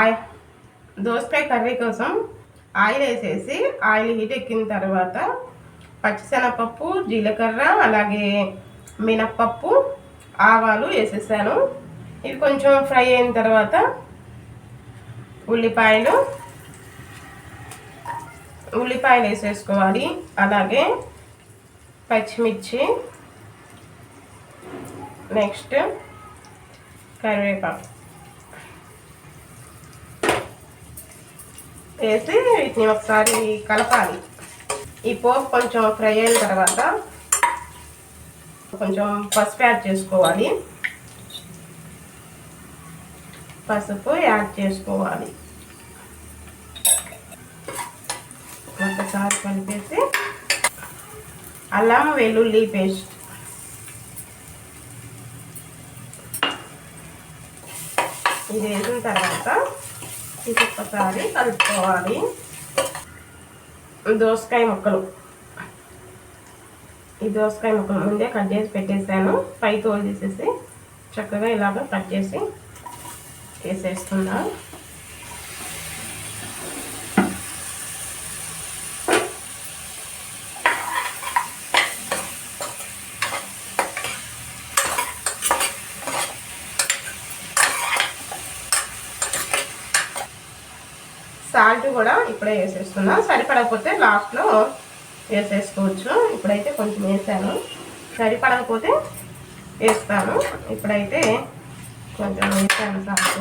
ఆయి- దోసకాయ కర్రీ కోసం ఆయిల్ వేసేసి ఆయిల్ హీట్ ఎక్కిన తర్వాత పచ్చిశనగపప్పు జీలకర్ర అలాగే మినప్పప్పు ఆవాలు వేసేసాను. ఇవి కొంచెం ఫ్రై అయిన తర్వాత ఉల్లిపాయలు ఉల్లిపాయలు వేసేసుకోవాలి. అలాగే పచ్చిమిర్చి నెక్స్ట్ కరివేపాకు. వేసి వీటిని ఒకసారి కలపాలి. ఈ పోపు కొంచెం ఫ్రై అయిన తర్వాత కొంచెం పసుపు యాడ్ చేసుకోవాలి. పసుపు యాడ్ చేసుకోవాలి. ఒకసారి కలిపేసి అల్లం వెల్లుల్లి పేస్ట్. ఇది వేసిన తర్వాత ఇంకొకసారి కలుపుకోవాలి. దోసకాయ ముక్కలు. ఈ దోసకాయ ముక్కలు ముందే కట్ చేసి పెట్టేసాను. పై తోలు తీసేసి చక్కగా ఇలాగ కట్ చేసి వేసేస్తున్నాను సాల్ట్ కూడా ఇప్పుడే వేసేస్తున్నా. సరిపడకపోతే లాస్ట్లో వేసేసుకోవచ్చు. ఇప్పుడైతే కొంచెం వేసాను. సరిపడకపోతే వేస్తాను. ఇప్పుడైతే కొంచెం వేసాను సాల్ట్.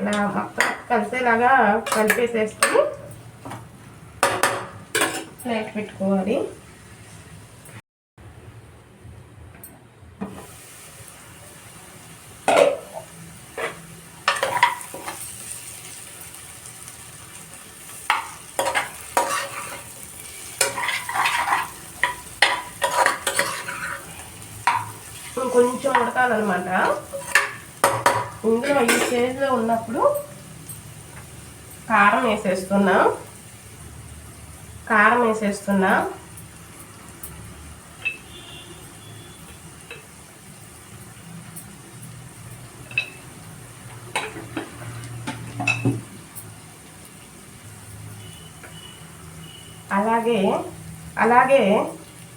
ఇలా మొత్తం కలిసేలాగా కలిపేసేసుకొని ప్లేట్ పెట్టుకోవాలి. కొంచెం ఉడకాలన్నమాట. ఇందులో ఈ స్టేజ్లో ఉన్నప్పుడు కారం వేసేస్తున్నా. కారం వేసేస్తున్నా. అలాగే అలాగే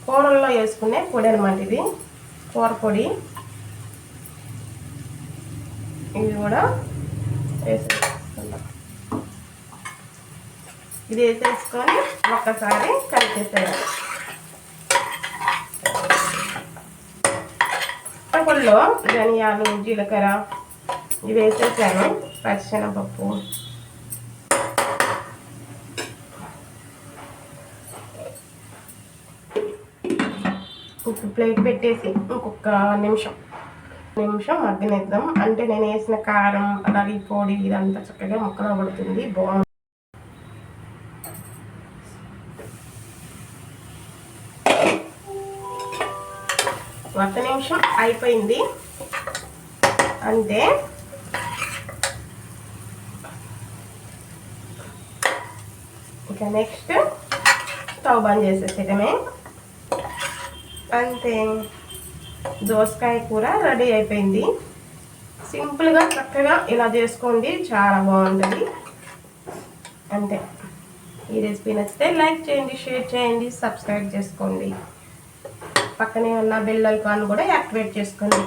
కూరల్లో వేసుకునే పొడి అనమాట ఇది. కూర పొడి. ఇది కూడా వేసేసుకుందాం. ఇది వేసేసుకొని ఒక్కసారి కలిపేసేయాలి. పప్పుల్లో ధనియాలు జీలకర్ర ఇవి వేసేసాను. పచ్చిశనగపప్పు ఇప్పుడు ప్లేట్ పెట్టేసి ఇంకొక నిమిషం. నిమిషం మగ్గనిద్దాం. అంటే నేను వేసిన కారం అలాగే పొడి ఇదంతా చక్కగా మొక్కలో పడుతుంది. బాగుంది. ఒక నిమిషం అయిపోయింది. అంతే ఇక నెక్స్ట్ స్టవ్ బంద్ చేసేసేయడమే. అంతే దోసకాయ కూర రెడీ అయిపోయింది. సింపుల్గా చక్కగా ఇలా చేసుకోండి చాలా బాగుంటుంది. అంతే. ఈ రెసిపీ నచ్చితే లైక్ చేయండి షేర్ చేయండి సబ్స్క్రైబ్ చేసుకోండి. పక్కనే ఉన్న బెల్ ఐకాన్ కూడా యాక్టివేట్ చేసుకోండి.